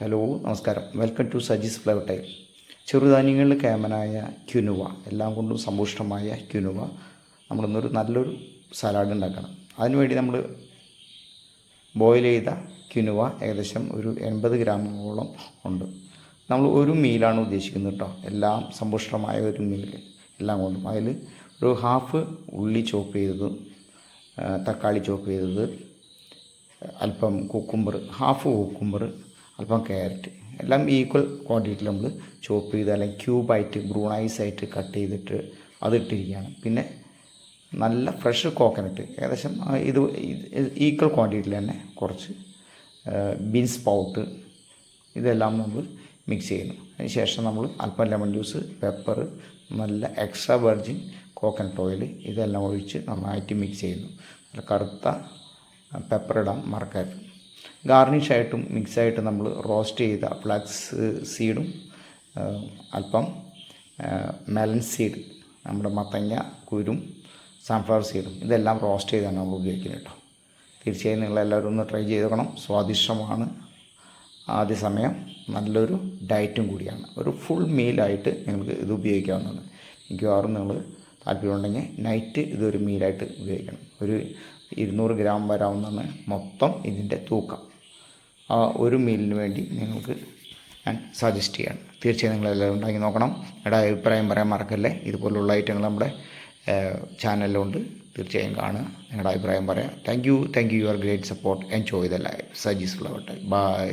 Hello നമസ്കാരം. Welcome to Saji's flower tile ചെറുധാന്യങ്ങളിൽ കേമനായ quinoa എല്ലാം കൊണ്ടും സമ്പുഷ്ടമായ ക്യുനുവ നമ്മളിന്നൊരു നല്ലൊരു സലാഡ് ഉണ്ടാക്കണം. അതിനുവേണ്ടി നമ്മൾ ബോയിൽ ചെയ്ത ക്യുനുവ ഏകദേശം ഒരു എൺപത് ഗ്രാമോളം ഉണ്ട്. നമ്മൾ ഒരു മീലാണ് ഉദ്ദേശിക്കുന്നത് കേട്ടോ എല്ലാം സമ്പുഷ്ടമായ ഒരു മീൽ എല്ലാം കൊണ്ടും. അതിൽ ഒരു ഹാഫ് ഉള്ളി ചോപ്പ് ചെയ്തത് തക്കാളി ചോപ്പ് ചെയ്തത് അല്പം കുക്കുംബർ ഹാഫ് കുക്കുംബർ അല്പം ക്യാരറ്റ്. എല്ലാം ഈക്വൽ ക്വാണ്ടിറ്റിയിൽ നമ്മൾ ചോപ്പ് ചെയ്ത് അല്ലെങ്കിൽ ക്യൂബായിട്ട് ബ്രൂണൈസ് ആയിട്ട് കട്ട് ചെയ്തിട്ട് അതിട്ടിരിക്കുകയാണ് പിന്നെ നല്ല ഫ്രഷ് കോക്കനട്ട് ഏകദേശം ഇത് ഈക്വൽ ക്വാണ്ടിറ്റിയിൽ തന്നെ കുറച്ച് ബീൻസ് പൗട്ട് ഇതെല്ലാം നമ്മൾ മിക്സ് ചെയ്യുന്നു. അതിന് ശേഷം നമ്മൾ അല്പം ലെമൺ ജ്യൂസ് പെപ്പർ നല്ല എക്സ്ട്രാ വെർജിൻ കോക്കനട്ട് ഓയിൽ ഇതെല്ലാം ഒഴിച്ച് നന്നായിട്ട് മിക്സ് ചെയ്യുന്നു. കറുത്ത പെപ്പർ ഇടാൻ മറക്കരുത്. ഗാർണിഷായിട്ടും മിക്സായിട്ട് നമ്മൾ റോസ്റ്റ് ചെയ്ത ഫ്ലാക്സ് സീഡും അല്പം മെലൻ സീഡ് നമ്മുടെ മത്തങ്ങ കുരും സൺഫ്ലവർ സീഡും ഇതെല്ലാം റോസ്റ്റ് ചെയ്താണ് നമ്മൾ ഉപയോഗിക്കുന്നത് കേട്ടോ. തീർച്ചയായും നിങ്ങളെല്ലാവരും ഒന്ന് ട്രൈ ചെയ്ത് നോക്കണം. സ്വാദിഷ്ടമാണ്. ആദ്യ സമയം നല്ലൊരു ഡയറ്റും കൂടിയാണ്. ഒരു ഫുൾ മീലായിട്ട് നിങ്ങൾക്ക് ഇത് ഉപയോഗിക്കാവുന്നതാണ്. മിക്കവാറും നിങ്ങൾ താല്പര്യമുണ്ടെങ്കിൽ നൈറ്റ് ഇതൊരു മീലായിട്ട് ഉപയോഗിക്കണം. ഒരു ഇരുന്നൂറ് ഗ്രാം വരാവുന്നതാണ് മൊത്തം ഇതിന്റെ തൂക്കം. ആ ഒരു മീലിന് വേണ്ടി നിങ്ങൾക്ക് ഞാൻ സജസ്റ്റ് ചെയ്യാണ്. തീർച്ചയായും നിങ്ങളെല്ലാവരും ഉണ്ടാക്കി നോക്കണം. എടാ അഭിപ്രായം പറയാൻ മറക്കല്ലേ? ഇതുപോലുള്ള ഐറ്റങ്ങൾ നമ്മുടെ ചാനലിലുണ്ട് തീർച്ചയായും കാണുക. നിങ്ങളുടെ അഭിപ്രായം പറയാം. Thank you thank you your great support enjoy the life Saji's flower by